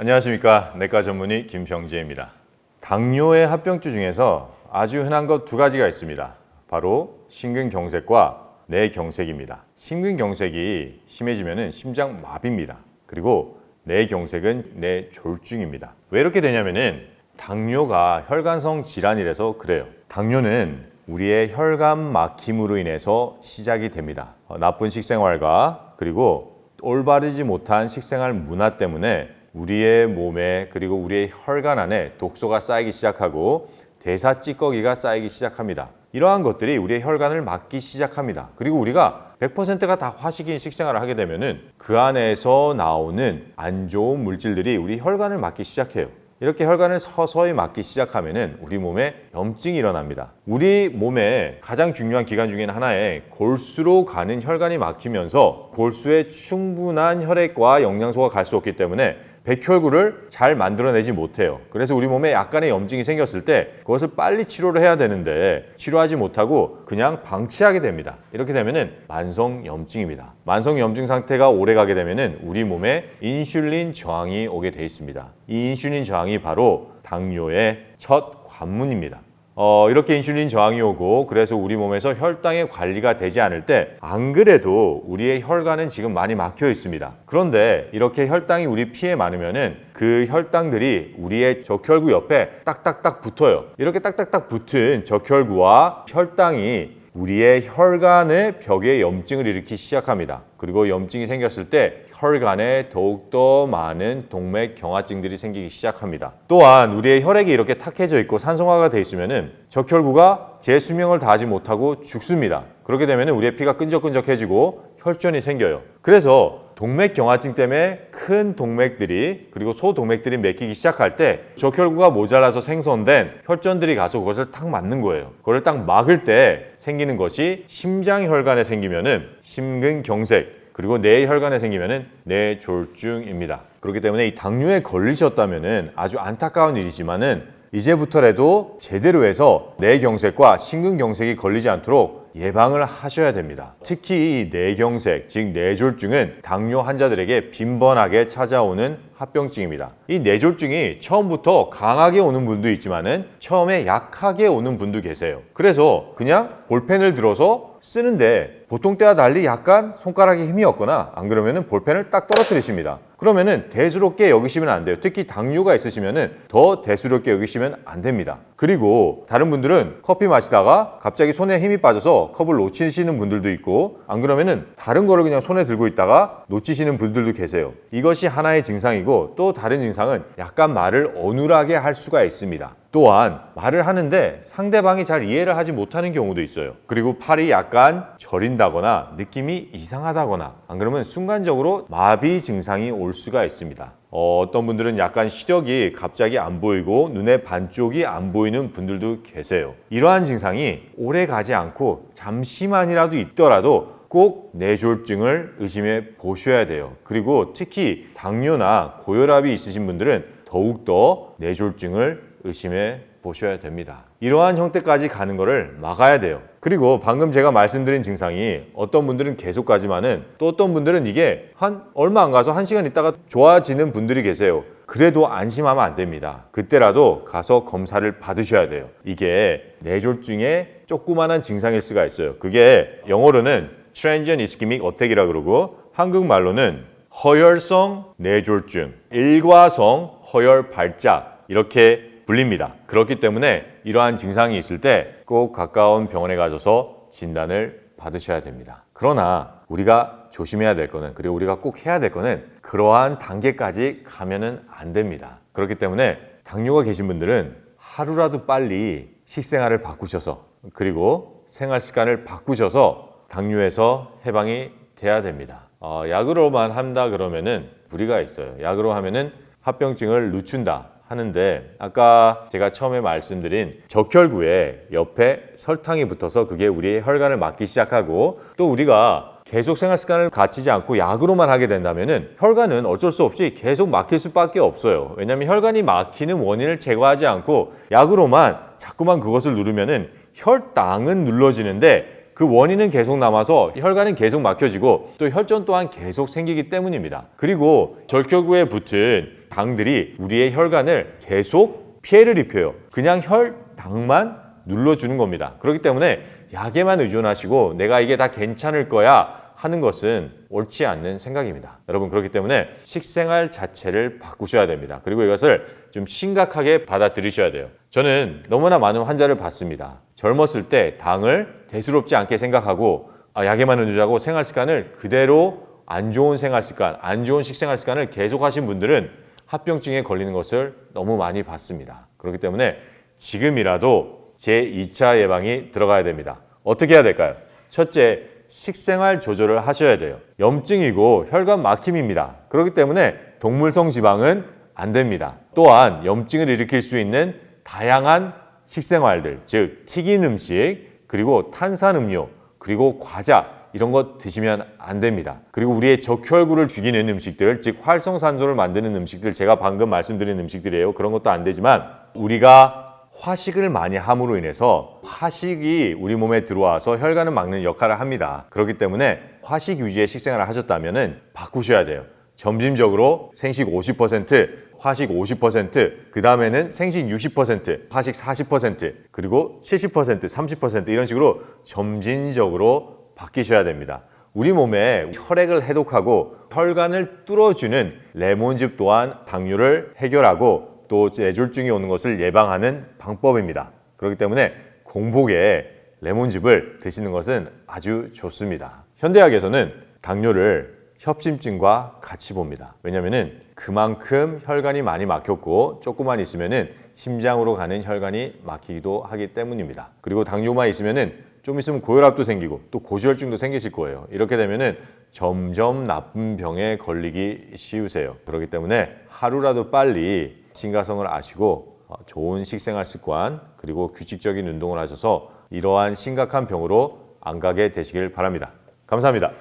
안녕하십니까 내과 전문의 김병재입니다. 당뇨의 합병증 중에서 아주 흔한 것 두 가지가 있습니다. 바로 심근경색과 뇌경색입니다. 심근경색이 심해지면 심장 마비입니다. 그리고 뇌경색은 뇌졸중입니다. 왜 이렇게 되냐면은 당뇨가 혈관성 질환이라서 그래요. 당뇨는 우리의 혈관 막힘으로 인해서 시작이 됩니다. 어, 나쁜 식생활과 그리고 올바르지 못한 식생활 문화 때문에 우리의 몸에 그리고 우리의 혈관 안에 독소가 쌓이기 시작하고 대사 찌꺼기가 쌓이기 시작합니다. 이러한 것들이 우리의 혈관을 막기 시작합니다. 그리고 우리가 100%가 다 화식인 식생활을 하게 되면은 그 안에서 나오는 안 좋은 물질들이 우리 혈관을 막기 시작해요. 이렇게 혈관을 서서히 막기 시작하면은 우리 몸에 염증이 일어납니다. 우리 몸에 가장 중요한 기관 중에 하나에 골수로 가는 혈관이 막히면서 골수에 충분한 혈액과 영양소가 갈 수 없기 때문에 백혈구를 잘 만들어내지 못해요. 그래서 우리 몸에 약간의 염증이 생겼을 때 그것을 빨리 치료를 해야 되는데 치료하지 못하고 그냥 방치하게 됩니다. 이렇게 되면은 만성 염증입니다. 만성 염증 상태가 오래 가게 되면은 우리 몸에 인슐린 저항이 오게 돼 있습니다. 이 인슐린 저항이 바로 당뇨의 첫 관문입니다. 어, 이렇게 인슐린 저항이 오고 그래서 우리 몸에서 혈당의 관리가 되지 않을 때 안 그래도 우리의 혈관은 지금 많이 막혀 있습니다. 그런데 이렇게 혈당이 우리 피에 많으면은 그 혈당들이 우리의 적혈구 옆에 딱딱딱 붙어요. 이렇게 딱딱딱 붙은 적혈구와 혈당이 우리의 혈관의 벽에 염증을 일으키기 시작합니다. 그리고 염증이 생겼을 때 혈관에 더욱더 많은 동맥 경화증들이 생기기 시작합니다. 또한 우리의 혈액이 이렇게 탁해져 있고 산성화가 돼 있으면은 적혈구가 제 수명을 다하지 못하고 죽습니다. 그렇게 되면 우리의 피가 끈적끈적해지고 혈전이 생겨요. 그래서 동맥 경화증 때문에 큰 동맥들이 그리고 소동맥들이 맥히기 시작할 때 적혈구가 모자라서 생성된 혈전들이 가서 그것을 딱 맞는 거예요. 그걸 딱 막을 때 생기는 것이 심장 혈관에 생기면은 심근경색 그리고 뇌 혈관에 생기면은 뇌졸중입니다. 그렇기 때문에 이 당뇨에 걸리셨다면은 아주 안타까운 일이지만은 이제부터라도 제대로 해서 뇌경색과 심근경색이 걸리지 않도록 예방을 하셔야 됩니다. 특히 이 뇌경색, 즉 뇌졸중은 당뇨 환자들에게 빈번하게 찾아오는 합병증입니다. 이 뇌졸중이 처음부터 강하게 오는 분도 있지만은 처음에 약하게 오는 분도 계세요. 그래서 그냥 볼펜을 들어서 쓰는데 보통 때와 달리 약간 손가락에 힘이 없거나 안 그러면은 볼펜을 딱 떨어뜨리십니다. 그러면은 대수롭게 여기시면 안 돼요. 특히 당뇨가 있으시면은 더 대수롭게 여기시면 안 됩니다. 그리고 다른 분들은 커피 마시다가 갑자기 손에 힘이 빠져서 컵을 놓치시는 분들도 있고 안 그러면은 다른 거를 그냥 손에 들고 있다가 놓치시는 분들도 계세요. 이것이 하나의 증상이고 또 다른 증상은 약간 말을 어눌하게 할 수가 있습니다. 또한 말을 하는데 상대방이 잘 이해를 하지 못하는 경우도 있어요. 그리고 팔이 약간 저린다거나 느낌이 이상하다거나 안 그러면 순간적으로 마비 증상이 올 수가 있습니다. 어, 어떤 분들은 약간 시력이 갑자기 안 보이고 눈의 반쪽이 안 보이는 분들도 계세요. 이러한 증상이 오래 가지 않고 잠시만이라도 있더라도 꼭 뇌졸중을 의심해 보셔야 돼요. 그리고 특히 당뇨나 고혈압이 있으신 분들은 더욱더 뇌졸중을 의심해 보셔야 됩니다. 이러한 형태까지 가는 것을 막아야 돼요. 그리고 방금 제가 말씀드린 증상이 어떤 분들은 계속 가지만은 또 어떤 분들은 이게 한 얼마 안 가서 한 시간 있다가 좋아지는 분들이 계세요. 그래도 안심하면 안 됩니다. 그때라도 가서 검사를 받으셔야 돼요. 이게 뇌졸중의 조그만한 증상일 수가 있어요. 그게 영어로는 transient ischemic attack이라 그러고 한국말로는 허혈성 뇌졸중, 일과성 허혈 발작 이렇게 불립니다. 그렇기 때문에 이러한 증상이 있을 때 꼭 가까운 병원에 가셔서 진단을 받으셔야 됩니다. 그러나 우리가 조심해야 될 거는 그리고 우리가 꼭 해야 될 거는 그러한 단계까지 가면은 안 됩니다. 그렇기 때문에 당뇨가 계신 분들은 하루라도 빨리 식생활을 바꾸셔서 그리고 생활 습관을 바꾸셔서 당뇨에서 해방이 돼야 됩니다. 어, 약으로만 한다 그러면은 무리가 있어요. 약으로 하면은 합병증을 늦춘다. 하는데 아까 제가 처음에 말씀드린 적혈구에 옆에 설탕이 붙어서 그게 우리의 혈관을 막기 시작하고 또 우리가 계속 생활 습관을 갖추지 않고 약으로만 하게 된다면은 혈관은 어쩔 수 없이 계속 막힐 수밖에 없어요. 왜냐하면 혈관이 막히는 원인을 제거하지 않고 약으로만 자꾸만 그것을 누르면은 혈당은 눌러지는데 그 원인은 계속 남아서 혈관은 계속 막혀지고 또 혈전 또한 계속 생기기 때문입니다. 그리고 절격부에 붙은 당들이 우리의 혈관을 계속 피해를 입혀요. 그냥 혈당만 눌러주는 겁니다. 그렇기 때문에 약에만 의존하시고 내가 이게 다 괜찮을 거야 하는 것은 옳지 않는 생각입니다. 여러분 그렇기 때문에 식생활 자체를 바꾸셔야 됩니다. 그리고 이것을 좀 심각하게 받아들이셔야 돼요. 저는 너무나 많은 환자를 봤습니다. 젊었을 때 당을 대수롭지 않게 생각하고 아, 약에만 의존하고 생활 습관을 그대로 안 좋은 생활 습관, 안 좋은 식생활 습관을 계속 하신 분들은 합병증에 걸리는 것을 너무 많이 봤습니다. 그렇기 때문에 지금이라도 제 2차 예방이 들어가야 됩니다. 어떻게 해야 될까요? 첫째, 식생활 조절을 하셔야 돼요. 염증이고 혈관 막힘입니다. 그렇기 때문에 동물성 지방은 안 됩니다. 또한 염증을 일으킬 수 있는 다양한 식생활들, 즉 튀긴 음식, 그리고 탄산 음료, 그리고 과자 이런 거 드시면 안 됩니다. 그리고 우리의 적혈구를 죽이는 음식들, 즉 활성산소를 만드는 음식들, 제가 방금 말씀드린 음식들이에요. 그런 것도 안 되지만 우리가 화식을 많이 함으로 인해서 화식이 우리 몸에 들어와서 혈관을 막는 역할을 합니다. 그렇기 때문에 화식 위주의 식생활을 하셨다면은 바꾸셔야 돼요. 점진적으로 생식 50%, 화식 50%, 그 다음에는 생식 60%, 화식 40%, 그리고 70%, 30% 이런 식으로 점진적으로 바뀌셔야 됩니다. 우리 몸에 혈액을 해독하고 혈관을 뚫어주는 레몬즙 또한 당뇨를 해결하고 또 뇌졸중이 오는 것을 예방하는 방법입니다. 그렇기 때문에 공복에 레몬즙을 드시는 것은 아주 좋습니다. 현대학에서는 당뇨를 협심증과 같이 봅니다. 왜냐하면 그만큼 혈관이 많이 막혔고 조금만 있으면은 심장으로 가는 혈관이 막히기도 하기 때문입니다. 그리고 당뇨만 있으면은 좀 있으면 고혈압도 생기고 또 고지혈증도 생기실 거예요. 이렇게 되면은 점점 나쁜 병에 걸리기 쉬우세요. 그렇기 때문에 하루라도 빨리 심가성을 아시고 어, 좋은 식생활 습관 그리고 규칙적인 운동을 하셔서 이러한 심각한 병으로 안 가게 되시길 바랍니다. 감사합니다.